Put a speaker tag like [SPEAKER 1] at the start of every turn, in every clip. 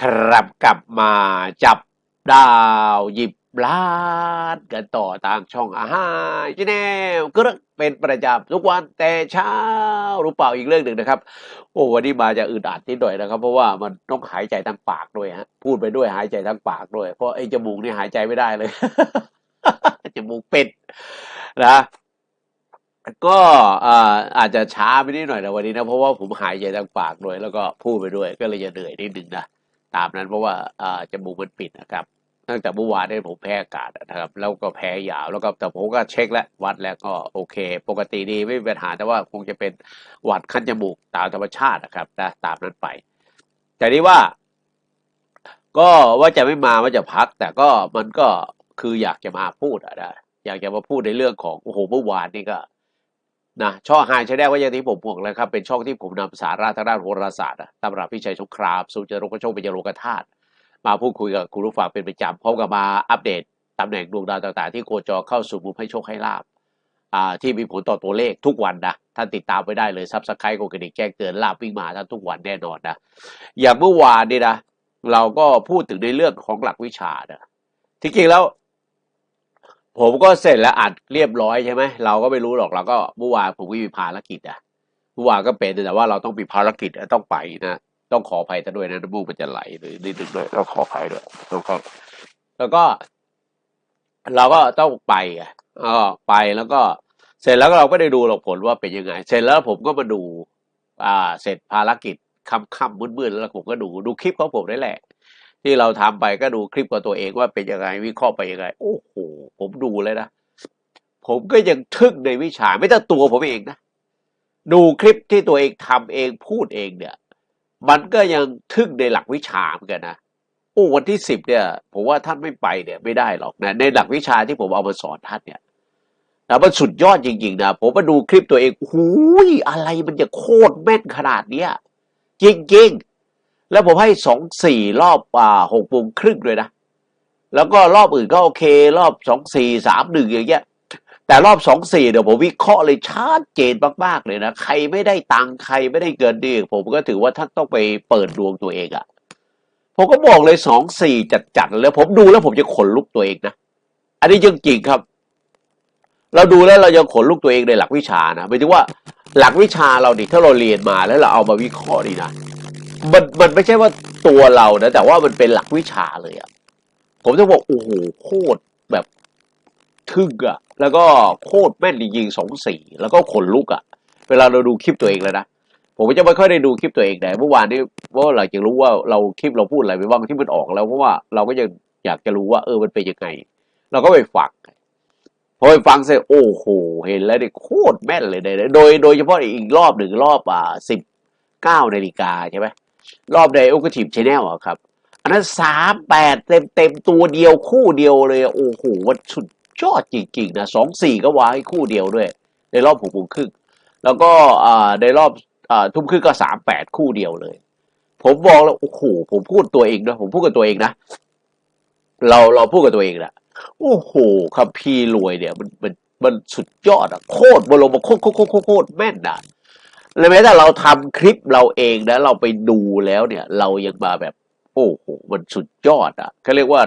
[SPEAKER 1] ครับกลับมาจับดาวหยิบลานกันต่อตามช่องอาหารชแนลก็เป็นประจำทุกวันแต่เช้ารู้เปล่าอีกเรื่องหนึ่งนะครับ โอ้วันนี้มาจะอึดอัดนิดหน่อยนะครับ เพราะว่ามันต้องหายใจทางปากด้วยฮะพูดไปด้วยหายใจทางปากด้วย เพราะไอ้จมูกนี่หายใจไม่ได้เลยจมูกเป็ดนะก็อาอาจจะช้าไปนิดหน่อยนะวันนี้นะเพราะว่าผมหายใจทางปากด้วยแล้วก็พูดไปด้วยก็เลยจะเหนื่อยนิดนึงนะ ตามนั้นเพราะว่าอ่าจมูกมันปิดนะครับตั้งแต่เมื่อวานเนี่ยผมแพ้อากาศนะครับ แล้วก็แพ้ยาวแล้วก็แต่ผมก็เช็คแล้ววัดแล้วก็โอเค ปกติดีไม่มีปัญหาแต่ว่าคงจะเป็นหวัดคันจมูกตามธรรมชาตินะครับนะตามนั้นไป แต่นี่ว่า ก็ว่าจะไม่มาว่าจะพัก แต่ก็มันก็คืออยากจะมาพูดนะอยากจะมาพูดในเรื่องของโอ้โหเมื่อวานนี่ก็ นะช่องไฮชแนลก็อย่างที่ผมบอกแล้วครับ เป็นช่องที่ผมนำสาระทางด้านโหราศาสตร์อะตำรับพิชัยสงครามสูจรกโชคเป็นยโลกธาตุมาพูดคุยกับคุณผู้ฟังเป็นประจำพร้อมกับมาอัปเดตตำแหน่งดวงดาวต่างๆ ที่โคจรเข้าสู่มุมให้โชคให้ลาบอ่าที่มีผลต่อตัวเลขทุกวันนะท่านติดตามไปได้เลยซับสไครต์กดกระดิ่งแจ้งเตือนลาบวิ่งมาท่านทุกวันแน่นอนนะอย่างเมื่อวานนี่นะเราก็พูดถึงในเรื่องของหลักวิชานะที่จริงแล้ว ผมก็เสร็จแล้วอัดเรียบร้อยใช่ไหมเราก็ไม่รู้หรอกเราก็เมื่อวานผมก็มีภารกิจอะเมื่อวานก็เป็นแต่ว่าเราต้องมีภารกิจต้องไปนะต้องขออภัยท่านด้วยนะน้ำมูกมันจะไหลเลยนิดนึงด้วยต้องขออภัยด้วยต้องขอแล้วก็ เราก็ต้องไปอะอ๋อไปแล้วก็ เสร็จแล้วเราก็ได้ดูหลักผลว่าเป็นยังไง เสร็จแล้วผมก็มาดู อ่า เสร็จภารกิจค่ำๆมืดๆแล้วผมก็ดูดูคลิปของผมได้แหละ ที่เราทำไปก็ดูคลิปของตัวเองว่าเป็นยังไงวิเคราะห์ไปยังไง โอ้โหผมดูเลยนะผมก็ยังทึ่งในวิชาไม่แต่ตัวผมเองนะดูคลิปที่ตัวเองทำเองพูดเองเนี่ย มันก็ยังทึ่งในหลักวิชาเหมือนกันนะโอ้วันที่สิบเนี่ย ผมว่าท่านไม่ไปเนี่ยไม่ได้หรอกนะในหลักวิชาที่ผมเอามาสอนท่านเนี่ยนะมันสุดยอดจริงๆนะผมมาดูคลิปตัวเองหูยอะไรมันจะโคตรแม่นขนาดเนี้ยจริงๆ แล้วผมให้สองสี่รอบอ่าหกโมงครึ่งเลยนะ แล้วก็รอบอื่นก็โอเค รอบสองสี่สามหนึ่งอย่างเงี้ย แต่รอบสองสี่เดี๋ยวผมวิเคราะห์เลยชัดเจนมากๆเลยนะ ใครไม่ได้ตังค์ใครไม่ได้เงินดีผมก็ถือว่าท่านต้องไปเปิดดวงตัวเองอะผมก็บอกเลยสองสี่จัดๆแล้วผมดูแล้วผมจะขนลุกตัวเองนะ อันนี้จริงๆครับ เราดูแล้วเราจะขนลุกตัวเองในหลักวิชานะหมายถึงว่าหลักวิชาเราดิถ้าเราเรียนมาแล้วเราเอามาวิเคราะห์นี่นะ มันมันไม่ใช่ว่าตัวเรานะ แต่ว่ามันเป็นหลักวิชาเลยอะผมจะบอกโอ้โหโคตรแบบทึ่งอะแล้วก็โคตรแม่นจริงๆสองสี่แล้วก็ขนลุกอะเวลาเราดูคลิปตัวเองเลยนะผมก็จะไม่ค่อยได้ดูคลิปตัวเองแต่เมื่อวานนี้ว่าเราจะรู้ว่าเราคลิปเราพูดอะไรไปบ้างที่มันออกแล้วเพราะว่าเราก็ยังอยากจะรู้ว่า เออมันเป็นยังไง เราก็ไปฟังพอไปฟังเสร็จโอ้โหเห็นแล้วเนี่ยโคตรแม่นเลยนะโดยโดยเฉพาะอีกรอบหนึ่งรอบอ่าสิบเก้านาฬิกาใช่ไหม รอบในโอ t ทีฟชแนลอะครับ อันนั้นสามแปดเต็มเต็มตัวเดียวคู่เดียวเลย โอ้โหมันสุดยอดจริงๆนะสองสี่ก็วางให้คู่เดียวด้วย ในรอบหกโมงครึ่งแล้วก็อ่าในรอบอ่าทุ่มครึ่งก็สามแปดคู่เดียวเลย ผมบอกแล้วโอ้โหผมพูดตัวเองนะผมพูดกับตัวเองนะ เราเราพูดกับตัวเองนะโอ้โหคัมภีรวยเนี่ย มันมันมันสุดยอดอะโคตรบรมโคตรโคตรโคตรโคตรแม่นอะ เลยแม้แต่เราทำคลิปเราเองนะเราไปดูแล้วเนี่ย เรายังมาแบบ โอ้โหมันสุดยอดอะเขาเรียกว่า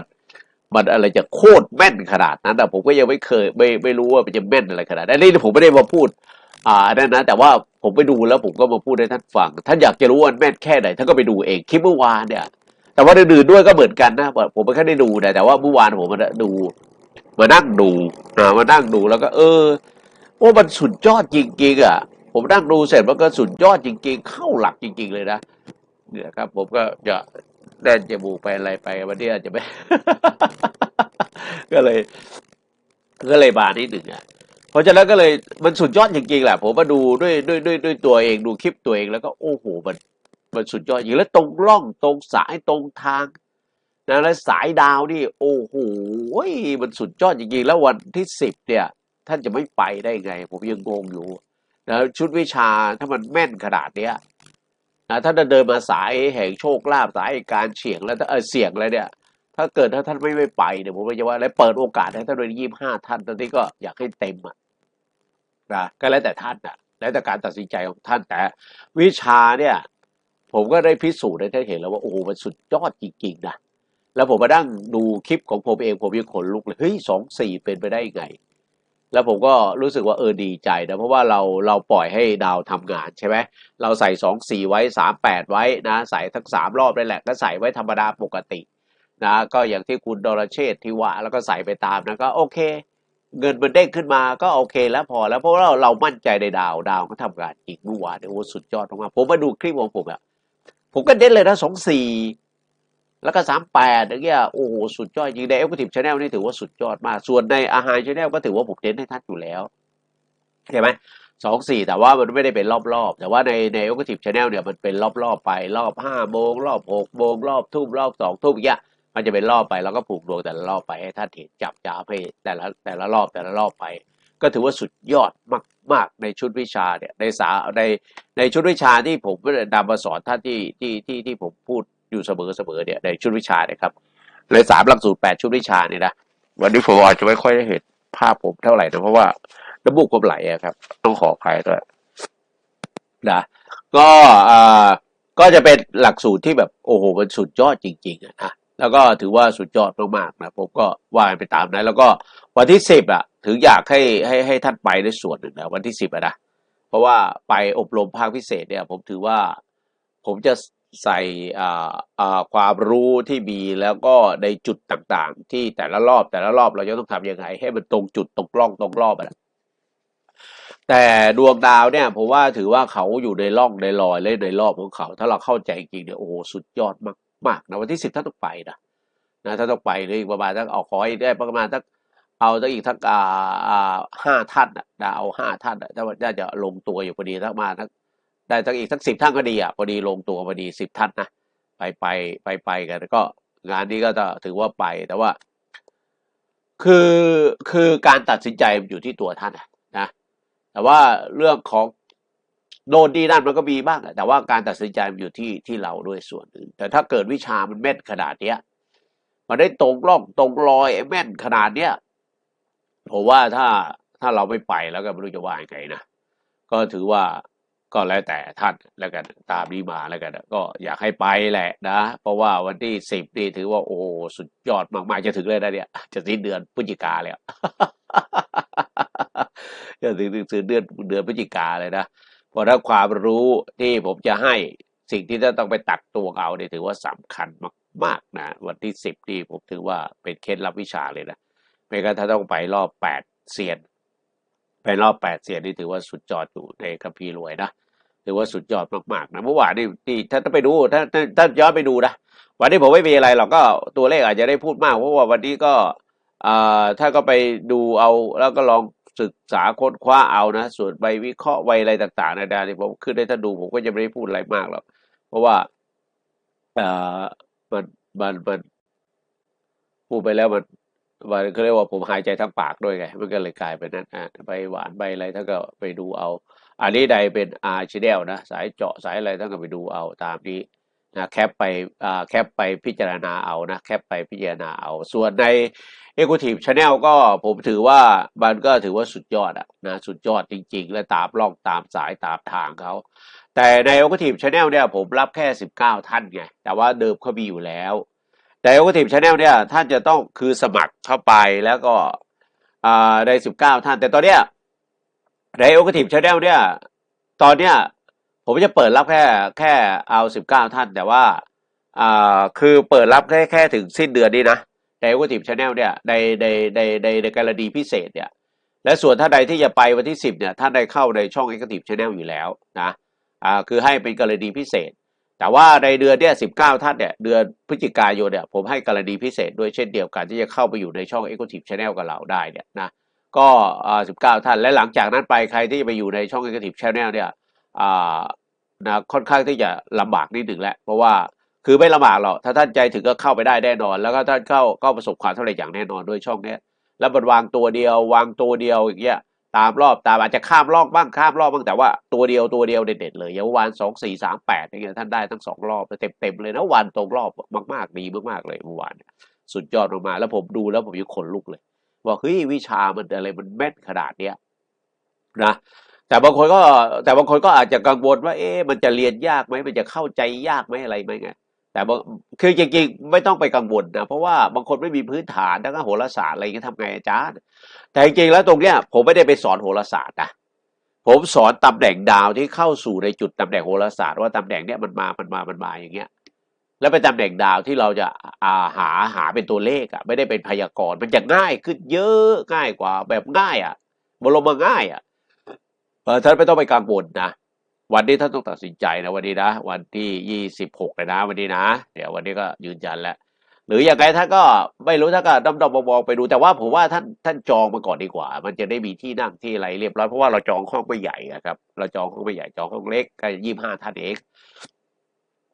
[SPEAKER 1] มันอะไรจะโคตรแม่นขนาดนั้นแต่ผมก็ยังไม่เคยไม่ไม่รู้ว่ามันจะแม่นอะไรขนาดนั้นนี่ผมไม่ได้มาพูด อ่านั่นนะ แต่ว่าผมไปดูแล้วผมก็มาพูดให้ท่านฟังท่านอยากจะรู้ว่าแม่นแค่ไหนท่านก็ไปดูเองคลิปเมื่อวานเนี่ย แต่ว่าอื่นๆด้วยก็เหมือนกันนะผมไม่ค่อยได้ดูนะแต่ว่าเมื่อวานผมมาดูมานั่งดูนะมานั่งดูแล้วก็ เออโอ้มันสุดยอดจริงๆอะ ผมนั่งดูเสร็จมันก็สุดยอดจริง ๆ เข้าหลักจริง ๆ เลยนะเนี่ยครับ ผมก็จะแน่นจมูกไปอะไรไปวันนี้อาจจะไม่ ก็เลย ก็เลยบานิดหนึ่งอะเพราะฉะนั้นก็เลยมันสุดยอดจริงๆแหละผมมาดูด้วยด้วยด้วยด้วยตัวเองดูคลิปตัวเองแล้วก็โอ้โหมัน มันสุดยอดจริงแล้วตรงร่องตรงสายตรงทางนะแล้วสายดาวนี่ โอ้โหมันสุดยอดจริงๆแล้ววันที่สิบเนี่ย ท่านจะไม่ไปได้ไง ผมยังงงอยู่ แล้วชุดวิชาถ้ามันแม่นขนาดเนี้ยนะถ้าเดินมาสายแห่งโชคลาภสายการเฉียงแล้วถ้าเออเสี่ยงอะไรเนี่ย ถ้าเกิดถ้าท่านไม่ไม่ไปเนี่ยผมจะว่าแล้วเปิดโอกาสให้ท่านโดยยี่ห้าท่านตอนนี้ก็อยากให้เต็มอะนะก็แล้วแต่ท่านอะ แล้วแต่การตัดสินใจของท่านแต่ วิชาเนี่ย ผมก็ได้พิสูจน์ได้เห็นแล้วว่าโอ้โหมันสุดยอดจริงๆนะแล้วผมมาดั้งดูคลิปของผมเองผมยังขนลุกเลยเฮ้ยสองสี่เป็นไปได้ยังไง แล้วผมก็รู้สึกว่าเออดีใจนะเพราะว่าเราเราปล่อยให้ดาวทำงานใช่ไหมเราใส่สองสี่ไว้สามแปดไว้นะใส่ทั้งสามรอบได้แหละ ก็ใส่ไว้ธรรมดาปกตินะก็อย่างที่คุณดรเชษที่ว่าแล้วก็ใส่ไปตามนะก็โอเค เงินมันเด้งขึ้นมาก็โอเคแล้วพอแล้วเพราะว่าเราเรามั่นใจในดาวดาวก็ทำงานอีกเมื่อวานี่โอ้สุดยอดมากผมมาดูคลิปของผมอะผมก็เด่นเลยนะสองสี่ แล้วก็สามแปดอย่างเงี้ยโอ้โหสุดยอดจริงในเอ็กซ์ทีฟชาแนลนี่ถือว่าสุดยอดมาก ส่วนในอาหารชาแนลก็ถือว่าผมเน้นให้ท่านอยู่แล้วใช่ไหมสองสี่แต่ว่ามันไม่ได้เป็นรอบๆ แต่ว่าในในเอ็กซ์ทีฟชาแนลเนี่ยมันเป็นรอบๆไปรอบห้าโมงรอบหกโมงรอบทุ่มรอบสองทุ่มอย่างเงี้ยมันจะเป็นรอบไปแล้วก็ผูกดวงแต่ละรอบไปให้ท่านเห็นจับจ้าให้แต่ละแต่ละรอบแต่ละรอบไป ก็ถือว่าสุดยอดมากๆในชุดวิชาเนี่ยในสาในในชุดวิชาที่ผมนำมาสอนท่านที่ที่ที่ที่ผมพูด อยู่เสมอเสมอเนี่ยในชุดวิชาเนี่ยครับเลยสามหลักสูตรแปดชุดวิชาเนี่ยนะวันนี้ผมอาจจะไม่ค่อยได้เห็นภาพผมเท่าไหร่นะเพราะว่าน้ำมูกผมไหลอะครับ ต้องขออภัยด้วยนะก็อ่าก็จะเป็นหลักสูตรที่แบบโอ้โหมันสุดยอดจริงๆนะแล้วก็ถือว่าสุดยอดมากๆนะผมก็ว่าไปตามนั้นแล้วก็วันที่สิบอะ ถึงอยากให้ให้ให้ท่านไปในส่วนหนึ่งนะวันที่สิบอะนะเพราะว่าไปอบรมภาคพิเศษเนี่ย ผมถือว่าผมจะ ใส่ความรู้ที่มีแล้วก็ในจุดต่างๆ ที่แต่ละรอบแต่ละรอบเราจะต้องทำยังไง ให้มันตรงจุดตรงกล้องตรงรอบอะนะแต่ดวงดาวเนี่ยผมว่าถือว่าเขาอยู่ในร่องในรอยและในรอบของเขา ถ้าเราเข้าใจจริงเนี่ยโอ้โหสุดยอดมากมากนะวันที่สิบท่านต้องไปนะนะท่านต้องไปเลยอีกประมาณสักเอาขอให้ได้ประมาณสักเอาสักอีกสักอ่าอ่าห้าท่านนะเอาห้าท่านอะถ้าจะลงตัวอยู่พอดีสักมาสัก ได้สักอีกสักสิบท่านก็ดีอะพอดีลงตัวพอดีสิบท่านนะไปไปไปไปกันก็งานนี้ก็จะถือว่าไปแต่ว่า คือคือการตัดสินใจมันอยู่ที่ตัวท่านนะแต่ว่าเรื่องของโดนดีนั่นมันก็มีบ้างอะแต่ว่าการตัดสินใจมันอยู่ที่ที่เราด้วยส่วนหนึ่งแต่ถ้าเกิดวิชามันแม่นขนาดเนี้ยมันได้ตรงร่องตรงรอยแม่นขนาดเนี้ยผมว่าถ้าถ้าเราไม่ไปแล้วก็ไม่รู้จะว่ายังไงนะก็ถือว่า ก็แล้วแต่ท่านแล้วกันตามนี้มาแล้วกันก็อยากให้ไปแหละนะ เพราะว่าวันที่สิบนี่ถือว่าโอ้สุดยอดมากๆจะถึงเลยนะเนี่ย จะสิ้นเดือนพฤศจิกาแล้วจะถึงถึงเดือนเดือนพฤศจิกาเลยนะเพราะถ้าความรู้ที่ผมจะให้สิ่งที่จะต้องไปตักตวงเอาเนี่ยถือว่าสำคัญมากๆนะวันที่สิบนี่ผมถือว่าเป็นเคล็ดลับวิชาเลยนะไม่งั้นถ้าต้องไปรอบแปดเซียน ไปรอบแปดเซียนี่ถือว่าสุดยอดอยู่ในคัมภีร์รวยนะถือว่าสุดยอดมากๆนะเมื่อวานนี่ที่ถ้าไปดูถ้าถ้าย้อนไปดูนะวันนี้ผมไม่มีอะไรหรอกก็ตัวเลขอาจจะได้พูดมากเพราะว่าวันนี้ก็ถ้าก็ไปดูเอาแล้วก็ลองศึกษาค้นคว้าเอานะส่วนใบวิเคราะห์ใบอะไรต่างๆในานี่ผมขึ้นได้ถ้าดูผมก็จะไม่ได้พูดอะไรมากหรอกเพราะว่าเออมันมันมันพูดไปแล้วมัน มันเขาเรียกว่าผมหายใจทั้งปากด้วยไง มันก็เลยกลายเป็นนั้นอะใบหวานใบอะไรท่านก็ไปดูเอา อันนี้ใดเป็นอาร์ชแนลนะ สายเจาะสายอะไรท่านก็ไปดูเอาตามนี้นะแคปไปอ่าแคปไปพิจารณาเอานะแคปไปพิจารณาเอา ส่วนใน Executive Channel ก็ผมถือว่ามันก็ถือว่าสุดยอดอะนะสุดยอดจริง ๆ และตามร่องตามสายตามทางเขาแต่ใน Executive Channel เนี่ยผมรับแค่ 19 ท่านไงแต่ว่าเดิมเขามีอยู่แล้ว แต่ Executive Channel เนี่ยท่านจะต้องคือสมัครเข้าไปแล้วก็อ่าได้19ท่าน แต่ตอนเนี้ยใน Executive Channel เนี่ยตอนเนี้ยผมจะเปิดรับแค่แค่เอาสิบเก้าท่าน แต่ว่าคือเปิดรับแค่แค่ถึงสิ้นเดือนนี้นะใน Executive Channel เนี่ยในในในในในกรณีพิเศษเนี่ยและส่วนท่านใดที่จะไปวันที่สิบเนี่ยท่านได้เข้าในช่อง Executive Channel อยู่แล้วนะอ่าคือให้เป็นกรณีพิเศษ แต่ว่าในเดือนเนี่ยสิบเก้าท่านเนี่ยเดือนพฤศจิกายนเนี่ยผมให้กรณีพิเศษด้วยเช่นเดียวกัน ที่จะเข้าไปอยู่ในช่อง Executive Channel กับเราได้เนี่ยนะก็สิบเก้าท่านและหลังจากนั้นไปใครที่จะไปอยู่ในช่อง Executive Channel เนี่ยนะค่อนข้างที่จะลำบากนิดหนึ่งแหละเพราะว่าคือไม่ลำบากหรอกถ้าท่านใจถึงก็เข้าไปได้แน่นอน แล้วก็ท่านเข้าก็ประสบความสำเร็จอย่างแน่นอนด้วยช่องเนี้ยแล้วมันวางตัวเดียววางตัวเดียวอย่างเงี้ย ตามรอบตามอาจจะข้ามรอบบ้างข้ามรอบบ้างแต่ว่าตัวเดียวตัวเดียวเด็ดๆเลยอย่างเมื่อวานสองสี่สามแปดอย่างเงี้ยท่านได้ทั้งสองรอบเต็มเต็มๆเลยนะวันตรงรอบมากๆดีมากๆเลยเมื่อวานเนี่ยสุดยอดมากๆแล้วผมดูแล้วผมยังขนลุกเลยว่าเฮ้ยวิชามันอะไรมันแม่นขนาดเนี้ยนะแต่บางคนก็แต่บางคนก็อาจจะกังวลว่า เอ๊ะมันจะเรียนยากไหมมันจะเข้าใจยากไหมอะไรไหมไง แต่คือจริงๆไม่ต้องไปกังวลนะเพราะว่าบางคนไม่มีพื้นฐานทั้งโหราศาสตร์อะไรเงี้ยทำไงอาจารย์แต่จริงๆแล้วตรงเนี้ยผมไม่ได้ไปสอนโหราศาสตร์นะผมสอนตำแหน่งดาวที่เข้าสู่ในจุดตำแหน่งโหราศาสตร์ว่าตำแหน่งเนี้ยมันมามันมามันมาอย่างเงี้ย แล้วเป็นตำแหน่งดาวที่เราจะาหาหาเป็นตัวเลขอะ ไม่ได้เป็นพยากรณ์มันจะง่ายขึ้นเยอะง่ายกว่าแบบง่ายอะบรมง่ายอะเออท่านไม่ต้องไปกังวลนะ วันนี้ท่านต้องตัดสินใจนะวันนี้นะ วันที่ยี่สิบหกเลยนะวันนี้นะ เดี๋ยววันนี้ก็ยืนยันแล้ว หรืออย่างไรท่านก็ไม่รู้ท่านก็ดำดำมองไปดูแต่ว่าผมว่าท่านท่านจองมาก่อนดีกว่า มันจะได้มีที่นั่งที่อะไรเรียบร้อยเพราะว่าเราจองห้องไม่ใหญ่อะครับ เราจองห้องไม่ใหญ่จองห้องเล็กก็ยี่ห้าท่านเอง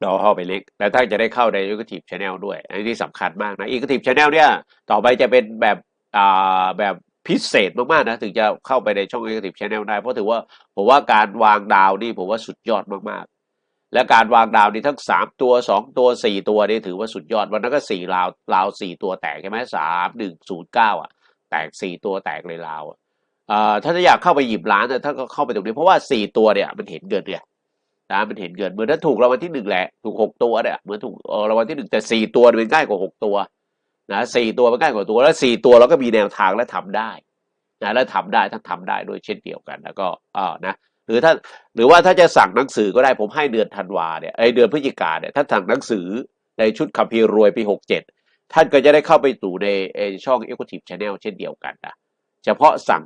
[SPEAKER 1] เราเข้าไปเล็ก แล้วท่านจะได้เข้าใน Executive Channel ด้วยอันนี้สำคัญมากนะ Executive Channel เนี่ย ต่อไปจะเป็นแบบอ่าแบบ พิเศษมากๆนะถึงจะเข้าไปในช่อง Executive Channel ได้ เพราะถือว่าผมว่าการวางดาวนี่ผมว่าสุดยอดมากๆ และการวางดาวนี่ทั้งสามตัวสองตัวสี่ตัวนี่ถือว่าสุดยอด วันนั้นก็สี่ราวราวสี่ตัวแตกใช่ไหมสามหนึ่งศูนย์เก้าอะ แตกสี่ตัวแตกเลยราวอะเอ่อถ้าจะอยากเข้าไปหยิบล้านเนี่ยถ้าก็เข้าไปตรงนี้ เพราะว่าสี่ตัวเนี่ยมันเห็นเงินเนี่ยนะมันเห็นเงินเหมือนถ้าถูกรางวัลที่หนึ่งแหละถูกหกตัวเนี่ยเหมือนถูกรางวัลที่หนึ่งแต่สี่ตัวมันใกล้กว่าหกตัว นะสี่ตัวมันใกล้กว่าตัวแล้วสี่ตัวเราก็มีแนวทางและทำได้นะแล้วทำได้ทั้งทำได้ด้วยเช่นเดียวกันแล้วก็อ่านะหรือถ้าหรือว่าถ้าจะสั่งหนังสือก็ได้ผมให้เดือนธันวาเนี่ยไอเดือนพฤศจิกาเนี่ยถ้าสั่งหนังสือในชุดคัมภีร์รวยปีหกเจ็ดท่านก็จะได้เข้าไปสู่ในช่อง Executive Channel เช่นเดียวกันนะเฉพาะสั่ง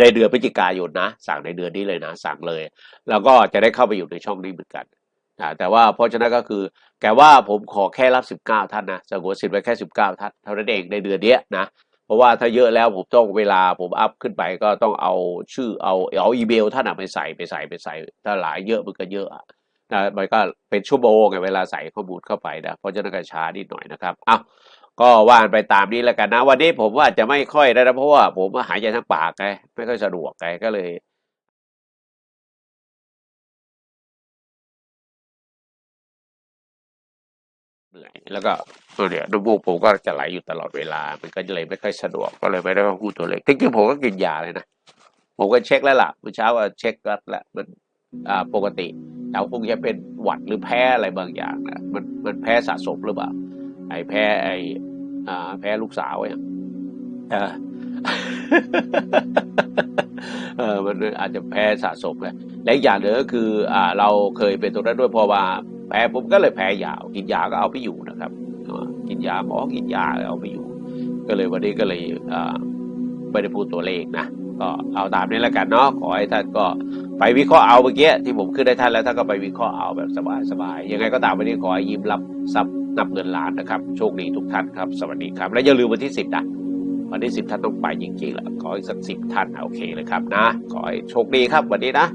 [SPEAKER 1] ในเดือนพฤศจิกายนนะ สั่งในเดือนนี้เลยนะ สั่งเลย แล้วก็จะได้เข้าไปอยู่ในช่องนี้เหมือนกัน นะแต่ว่าเพราะฉะนั้นก็คือแกว่าผมขอแค่รับสิบเก้าท่านนะสงวนสิทธิ์ไว้แค่สิบเก้าท่านเท่านั้นเองในเดือนเนี้ยนะเพราะว่าถ้าเยอะแล้วผมต้องเวลาผมอัพขึ้นไปก็ต้องเอาชื่อเอาเอาอีเมลท่านอะไปใส่ไปใส่ไปใส่ถ้าหลายเยอะมันก็เยอะนะมันก็เป็นชั่วโมงไงเวลาใส่ข้อมูลเข้าไปนะเพราะฉะนั้นก็ช้านิดหน่อยนะครับเอาก็ว่านไปตามนี้แล้วกันนะ วันนี้ผมว่าจะไม่ค่อยได้นะเพราะว่าผมหายใจทั้งปากไงไม่ค่อยสะดวกไงก็เลย เหนื่อยแล้วก็ตัวเดี๋ยวน้ำมูกผมก็จะไหลอยู่ตลอดเวลา มันก็เลยไม่ค่อยสะดวกก็เลยไม่ได้มาพูดตัวเลขจริงๆผมก็กินยาเลยนะผมก็เช็คแล้วล่ะเมื่อเช้าว่าเช็คแล้วแหละมันอ่าปกติแต่คงจะเป็นหวัดหรือแพ้อะไรบางอย่างนะมันมันแพ้สะสมหรือเปล่าไอ้แพ้ไอ้อ่าแพ้ลูกสาวเนี่ยเออเออมันอาจจะแพ้สะสมเลยและอีกอย่างหนึ่งก็คือ อ่า เราเคยเป็นตรงนั้นด้วยเพอว่า แพ้ผมก็เลยแพ้ยาว กินยาก็เอาไม่อยู่นะครับกินยาหมอกินยาเอาไม่อยู่ ก็เลยวันนี้ก็เลยไม่ได้พูดตัวเลขนะก็เอาตามนี้แล้วกันเนาะขอให้ท่านก็ไปวิเคราะห์เอาเมื่อกี้ที่ผมขึ้นได้ท่านแล้วท่านก็ไปวิเคราะห์เอาแบบสบายๆยังไงก็ตามวันนี้ขอให้ยิ้มรับทรัพย์นับเงินล้านนะครับโชคดีทุกท่านครับ สวัสดีครับ และอย่าลืมวันที่สิบนะวันที่สิบท่านต้องไปจริงๆแหละขออีกสักสิบท่านโอเคเลยครับนะ ขอให้โชคดีครับวันนี้นะ